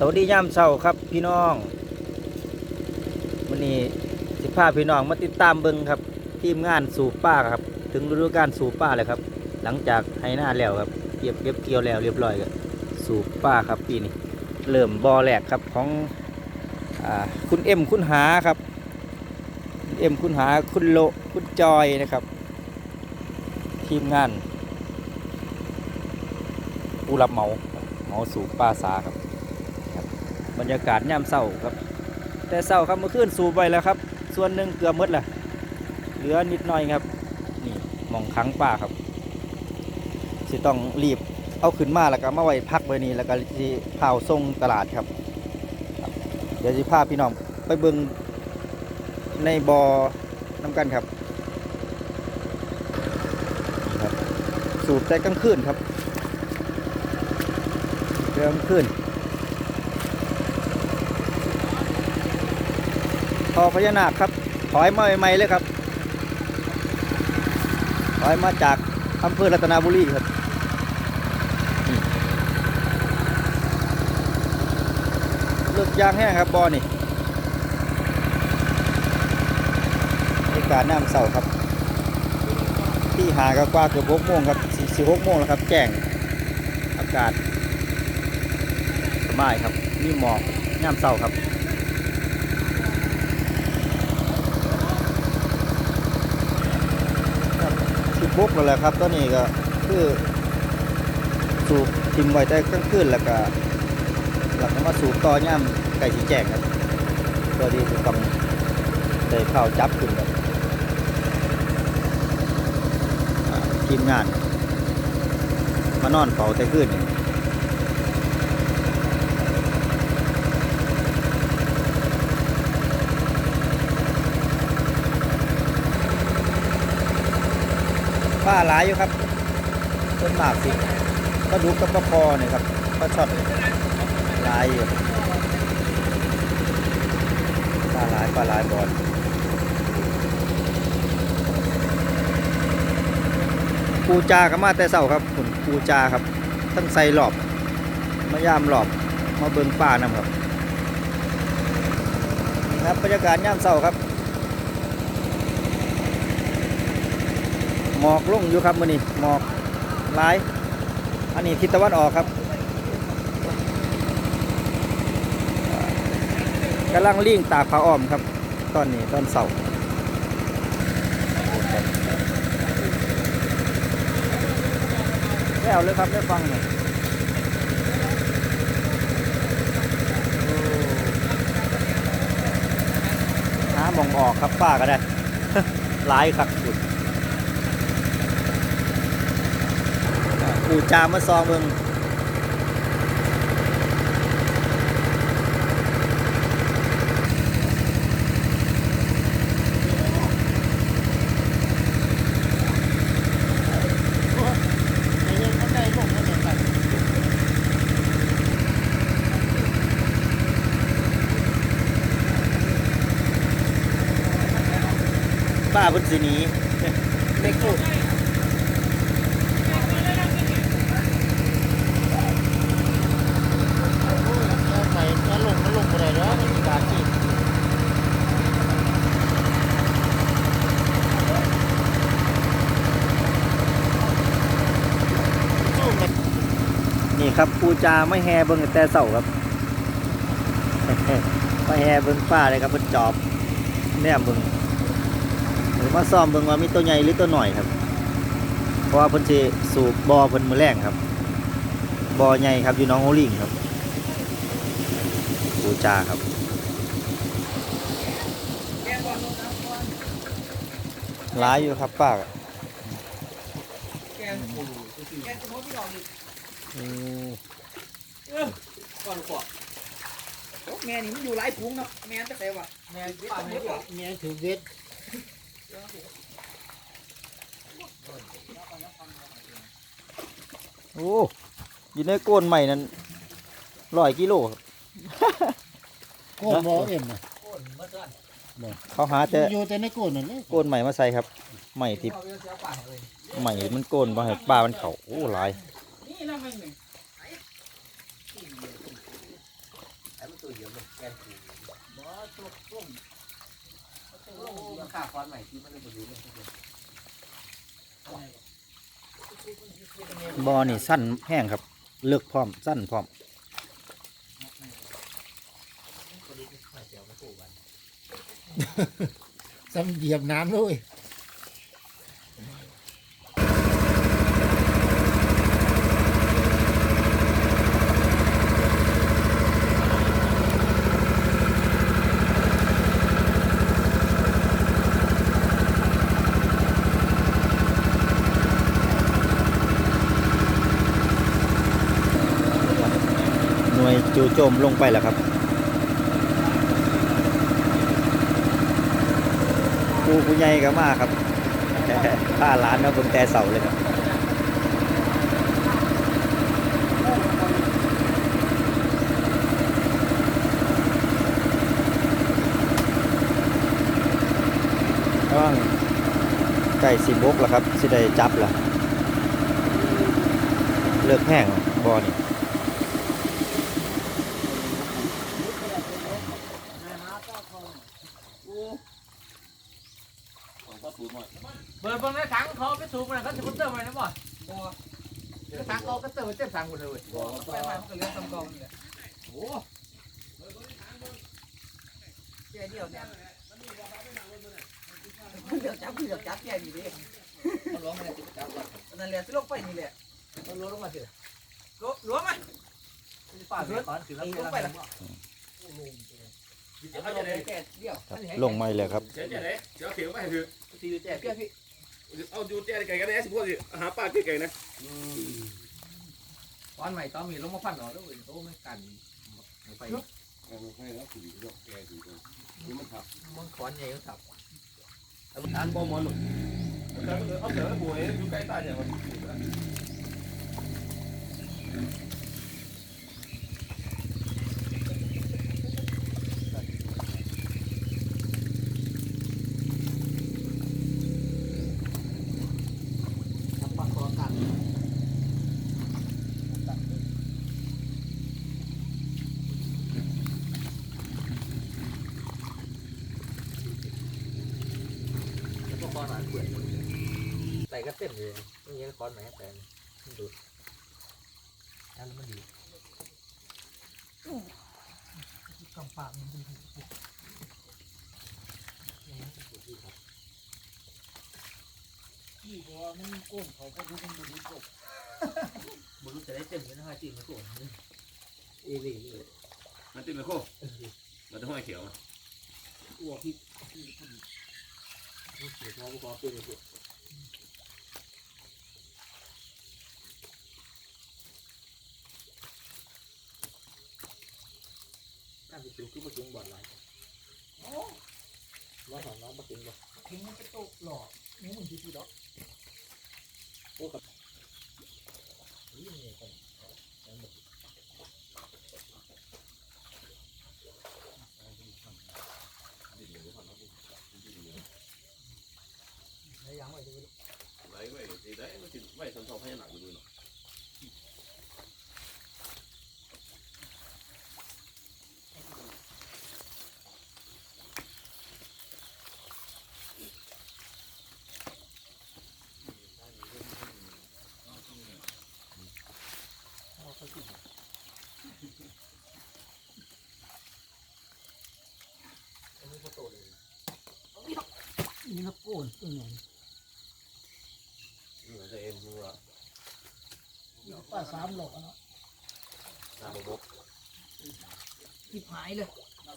สวัสดียามเช้าครับพี่น้องวันนี้สิพาพี่น้องมาติดตามเบิงครับ ทีมงานสูบป้าครับ ถึงฤดูกาลสูบป้าเลยครับ หลังจากให้หน้าแล้วครับเก็บเก็บเกี่ยวแล้วเรียบร้อยก็สูบป้าครับปีนี้เริ่มบอแรกครับของอคุณเอ็มคุณหาครับคุณเอ็มคุณหาคุณโลคุณจอยนะครับ ทีมงานผู้รับเหมาเหมาสูบป้าสาครับ บรรยากาศย่ำเศร้าครับ แต่เศร้าครับเมื่อคืนสูบไปแล้วครับ ส่วนหนึ่งเกือบหมดแหละเหลือนิดหน่อยครับ นี่มองขังป่าครับ สิต้องรีบเอาขึ้นมาแล้วก็มาไว้พักไว้นี่แล้วก็สิพาวส่งตลาดครับ เดี๋ยวสิพาพี่น้องไปเบิ่งในบอ่อน้ำกันครับครับ สูบแต่กลางคืนครับแต่กลางคืน อพญานาคครับ ถอยมาใหม่ๆเลยครับ ถอยมาจากอำเภอรัตนบุรีครับเลือกยางแห้งครับบอนี่บรรยากาศน้ำเสาครับ ที่หากกว่าเกือบหกโมงครับสี่หกโมงแล้วครับ แจ้งอากาศสบายครับมีหมอกน้ำเสาครับ สิ บกนั่นแหละครับตัวนี้ก็คือสูบทิมไว้แต่กลางคืนแล้วก็หลังมาสูบต่อย่ำไก่สีแจกครับตัวที่ต้องได้เข้าจับขึ้นครับทีมงาน มานอนเฝ้าแต่คืนนี่ ป้าหลายอยู่ครับต้นหมากสิก็ดูกับปลาคอเนี่ยครับปลาช็อตหลายอยู่ปลาหลายปลาหลายบอลปูจากับมาแต่เสาครับคุณปูจาครับทั้งใส่หลอบมายามหลอบมาเบิงป่านำครับครับบรรยากาศย่ามเสาครับ หมอกลุ่งอยู่ครับมื้อนี้หมอกหลาย อันนี้ทิศตะวันออกครับกำลังลิ่งตากผ้าอ้อมครับ ตอนนี้ตอนเสาร์แล้วเลยครับได้ฟังหน่อยโอ้หามองออกครับป้าก็ได้หลายครับสุด ปูจามมาซองเบิ่งป้าเพุ่นสิหนีเล็กสุด ใส่แค่ลงก็ลงไปเลยเนาะมันมีการที่ นี่ ครับปูจาไม่แฮเบิ่งแต่เสาครับไม่แฮเบิ่งฟ้าเลยครับเพิ่นจอบแนมเบิ่งหรือมาซ่อมเบิ่งว่ามีตัวใหญ่หรือตัวหน่อยครับ เพราะว่าเพิ่นสิสูบบ่อเพิ่นมือแรงครับบ่อใหญ่ครับอยู่น้องโอลิงครับปูจาครับหลายอยู่ครับป้าอื มก่อนขวบแม่นี่มันอยู่หลายพุงเนาะแม่นจะแต่ว่าแม่ป่าไม่บอกแม่ถือเวทโอ้อยู่ในโกนใหม่นั้นร้อยกิโลครับโกนบ่เอ็มนะเขาหาแต่อยู่แต่ในโกนนั่นเลยโกนใหม่มาใส่ครับใหม่ที่ใหม่มันโกนมาให้ปลามันเขาโอ้หลาย นี่นั่งไม่หนึ่งตัวเดียวมันแกนถูบ่ตกต้มโอ้มันขาฟันใหม่ที่มันเลยบ่รู้เลยบอนี่สั้นแห้งครับ เลือกพร้อม สั้นพร้อมซ้ำเหยียบน้ำเลยหน่วย จู่โจมลงไปแล้วครับผู้ผู้ใหญ่ก็มาครับผ้าร้านนะบนแต่เสาเลยครับระวังไก่สีบกแล้วครับ สิได้จับล่ะเลือกแห้งบอนี่ เปิดเบิ่งใน ถังเขาไปสูบมันเขาสิบ่เติมไว้นะบ่บ่ถังเขาก็เติมไว้เต็มถังหมดเลยเว้ยไปมามันก็เหลือตำกองนี่แหละโอ้แค่เดียวเนี่ยเดี๋ยวจับเดี๋ยวจับแค่นี้ดิมันร้องมาแล้วจะจับก่อนนั่นแหละสิลงไปนี่แหละมันล้วลงมาสิล้วล้วมาป่าเสือก่อนสิลงไปละเอาจะได้แค่เดียลงไม่เลยครับเจ๊เจ๊เลยเดี๋ยวเขียวไปให้ถือตีแจกแค่พี่ เอาดูเจ๊ไก่กันได้สิพวกสิหาปลาไก่นะตอนใหม่ตอนมีลงมาพันหรอแล้วเว้ยโตไม่กันไปให้แล้วถือยกแกถือนี่มันทับมันขอนใหญ่ก็ถับอันบอมอนหนุนเอาเสือบัวอยู่ใกล้ตาเนี่ยมัน ทำปากคอกัน แล้วก็คอนหนา เปื่อยใส่ก็เต็มเลยไม่งี้คอนไหนแต่มันดูดนั่นมันดีกำปากมันดีที่พอกมันก้งเขาก็รู้มันดูดีกบมันรู้จะได้เต็มเลยนะฮะจีนมาโก้งเอวีเลยมันติดเลยโคมันจะห้อยเขียวอ้วกพี่รู้สึกว่าพอเป็นเลยน่าจะเป็นคือประ จุบอดไหลน้องของน้องประจุบอดทิ้งมันจะตกหล่อนี่มันที่ที่ดอกโอ้กับนี่มันยังคงแล้วยังไงดู ไหลไว้สิได้มันติดไว้สันทองให้หนักดูหน่อย นี่ละโกนตัวไหนเหมือนจะเอ็มดูอะป้าสามหลอกเนาะน้ำบกทิพหายเลยเร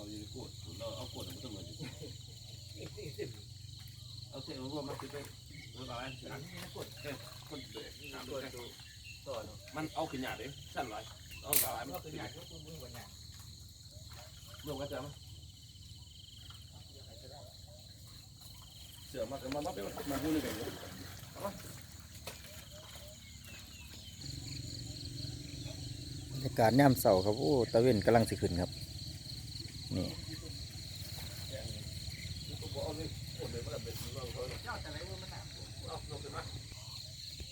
าอยู่กดเราเอากดมันต้องเหมือนเอาเส้นรวมมาคือไปรวมอะไรกดเอ้กดเด็กน้ำด้วยมันเอาขึ้นหยาดเลยสั้นไร เอาสาลายมันก็คืออยากยกมือวันนี้รวมกันจะมั้ยเสือมาแต่มามาเป็นมาพูดเลยกันบรรยากาศย่มเสาครับโอ้ตะเวนกำลังสิขึ้นครับ นี่